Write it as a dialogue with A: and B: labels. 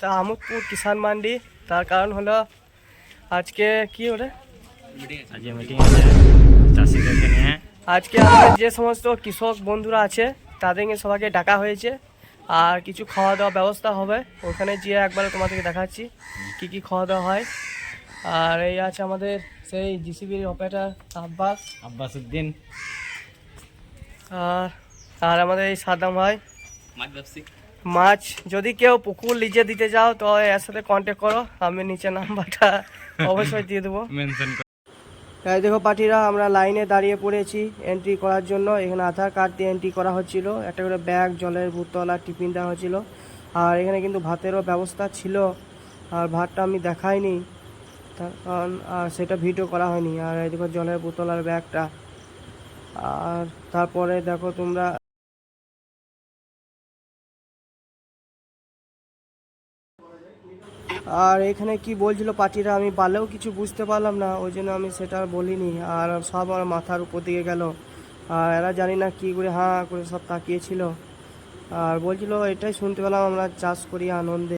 A: তা আমোদপুর কিষান মান্ডি তার কারণ হলো আজকে কি ওরে?
B: আজকে মিটিং আছে চাষিদেরকে নিয়ে
A: আজকে আমাদের যে সমস্ত কৃষক বন্ধুরা আছে তাদেরকে সবাইকে ডাকা হয়েছে আর কিছু খাওয়া দাওয়া ব্যবস্থা হবে। ওখানে গিয়ে একবারে তোমাদেরকে দেখাচ্ছি কি কি খাওয়া দাওয়া হয়। আর এই আছে আমাদের সেই জিসিবির অপারেটার আব্বাস।
B: আব্বাস উদ্দিন।
A: আর আর আমাদের এই সাদাম ভাই। মাছ যদি কেউ পুকুর লিজে দিতে যাও তো এর সাথে কন্ট্যাক্ট করো। আমি নিচে নাম্বারটা অবশ্যই দিয়ে দেবো। এই দেখো পার্টিরা আমরা লাইনে দাঁড়িয়ে পড়েছি এন্ট্রি করার জন্য। এখানে আধার কার্ড দিয়ে এন্ট্রি করা হচ্ছিল। একটা করে ব্যাগ জলের বোতল আর টিফিন দেওয়া হচ্ছিল। আর এখানে কিন্তু ভাতেরও ব্যবস্থা ছিল। আর ভাতটা আমি দেখাইনি। তার কারণ আর সেটা ভিডিও করা হয়নি। আর এই দেখো জলের বোতল আর ব্যাগটা আর তারপরে দেখো তোমরা আর এখানে কি বলছিল পার্টিরা, আমি পারলেও কিছু বুঝতে পারলাম না, ওই জন্য আমি সেটা আর বলিনি, আর সব আমার মাথার উপর দিকে গেল। আর এরা জানি না কী করে হাঁ করে সব তাকিয়েছিল। আর বলছিল, এটাই শুনতে পেলাম আমরা চাষ করি আনন্দে।